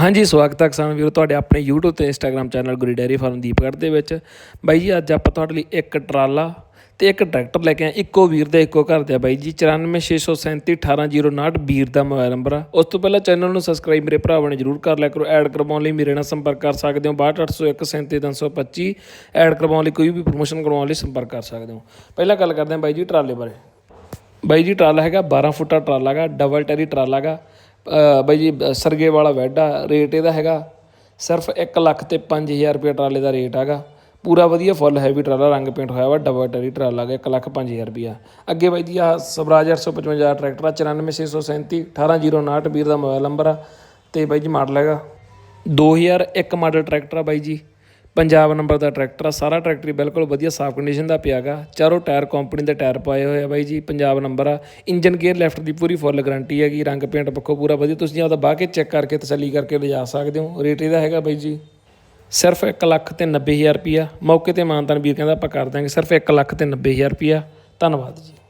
ਹਾਂਜੀ, ਸਵਾਗਤ ਹੈ ਕਿਸਾਨ ਵੀਰੋ ਤੁਹਾਡੇ ਆਪਣੇ YouTube ਤੇ Instagram channel Guri dairy farm Deepgarh ਦੇ ਵਿੱਚ। ਬਾਈ ਜੀ, ਅੱਜ ਆਪਾਂ ਤੁਹਾਡੇ ਲਈ ਇੱਕ ਟਰਾਲਾ ਤੇ ਇੱਕ ਟਰੈਕਟਰ ਲੈ ਕੇ ਆਏ ਇੱਕੋ ਵੀਰ ਦੇ, ਇੱਕੋ ਘਰ ਦੇ ਆ ਬਾਈ ਜੀ। 9467318059 ਵੀਰ ਦਾ ਮੋਬਾਈਲ ਨੰਬਰ ਆ। ਉਸ ਤੋਂ ਪਹਿਲਾਂ ਚੈਨਲ ਨੂੰ ਸਬਸਕ੍ਰਾਈਬ ਮੇਰੇ ਭਰਾਵਾਂ ਨੇ ਜਰੂਰ ਕਰ ਲਿਆ ਕਰੋ। ਐਡ ਕਰਵਾਉਣ ਲਈ ਮੇਰੇ ਨਾਲ ਸੰਪਰਕ ਕਰ ਸਕਦੇ ਹੋ। 6280137325 ਐਡ ਕਰਵਾਉਣ ਲਈ ਕੋਈ ਵੀ ਪ੍ਰੋਮੋਸ਼ਨ ਕਰਵਾਉਣ ਲਈ ਸੰਪਰਕ ਕਰ ਸਕਦੇ ਹੋ। ਪਹਿਲਾਂ ਗੱਲ ਕਰਦੇ ਹਾਂ ਬਾਈ ਜੀ ਟਰਾਲੇ ਬਾਰੇ। ਬਾਈ ਜੀ, ਟਰਾਲਾ ਹੈਗਾ 12 ਫੁੱਟਾ ਟਰਾਲਾ ਹੈਗਾ ਡਬਲ ਟੈਰੀ ਟਰਾਲਾ ਹੈਗਾ। ਬਾਈ ਜੀ, ਸਰਗੇ ਵਾਲਾ ਬੈੱਡ ਆ ਰੇਟ ਇਹਦਾ ਹੈਗਾ ਸਿਰਫ 1 ਲੱਖ ਤੇ 5000 ਰੁਪਏ ਟਰਾਲੇ ਦਾ ਰੇਟ ਹੈਗਾ। ਪੂਰਾ ਵਧੀਆ ਫੁੱਲ ਹੈਵੀ ਟਰਾਲਾ ਰੰਗ ਪੇਂਟ ਹੋਇਆ ਵਾ ਡਬਲ ਟੈਰੀ ਟਰਾਲਾ ਹੈਗਾ 1 ਲੱਖ 5000 ਰੁਪਿਆ ਅੱਗੇ ਬਾਈ ਜੀ ਆ ਸਵਰਾਜ 855 ਟਰੈਕਟਰ ਆ 94637 18059 ਵੀਰ ਦਾ ਮੋਬਾਈਲ ਨੰਬਰ ਆ ਤੇ ਬਾਈ ਜੀ ਮਾਡਲ ਹੈਗਾ। 2001 ਮਾਡਲ ਟਰੈਕਟਰ ਆ ਬਾਈ ਜੀ ਪੰਜਾਬ ਨੰਬਰ ਦਾ ਟਰੈਕਟਰ ਆ, ਸਾਰਾ ਟਰੈਕਟਰ ਬਿਲਕੁਲ ਵਧੀਆ ਸਾਫ਼ ਕੰਡੀਸ਼ਨ ਦਾ ਪਿਆਗਾ ਚਾਰੋਂ ਟਾਇਰ ਕੰਪਨੀ ਦੇ ਟਾਇਰ ਪਾਏ ਹੋਏ ਆ ਬਾਈ ਜੀ, ਪੰਜਾਬ ਨੰਬਰ ਆ। ਇੰਜਨ ਗੇਅਰ ਲੈਫਟ ਦੀ ਪੂਰੀ ਫੁੱਲ ਗਾਰੰਟੀ ਹੈਗੀ, ਰੰਗ ਪੇਂਟ ਪੱਖੋਂ ਪੂਰਾ ਵਧੀਆ। ਤੁਸੀਂ ਆਪਦਾ ਬਾਹ ਕੇ ਚੈੱਕ ਕਰਕੇ ਤਸੱਲੀ ਕਰਕੇ ਲਿਜਾ ਸਕਦੇ ਹੋ। ਰੇਟ ਇਹਦਾ ਹੈਗਾ ਬਾਈ ਜੀ, ਸਿਰਫ 1 ਲੱਖ ਤੇ 90000 ਰੁਪਿਆ ਮੌਕੇ ਤੇ ਮਾਨਤਾਨ ਵੀਰ ਕਹਿੰਦਾ ਆਪਾਂ ਕਰ ਦਾਂਗੇ ਸਿਰਫ 1 ਲੱਖ ਤੇ 90000 ਰੁਪਿਆ ਧੰਨਵਾਦ ਜੀ।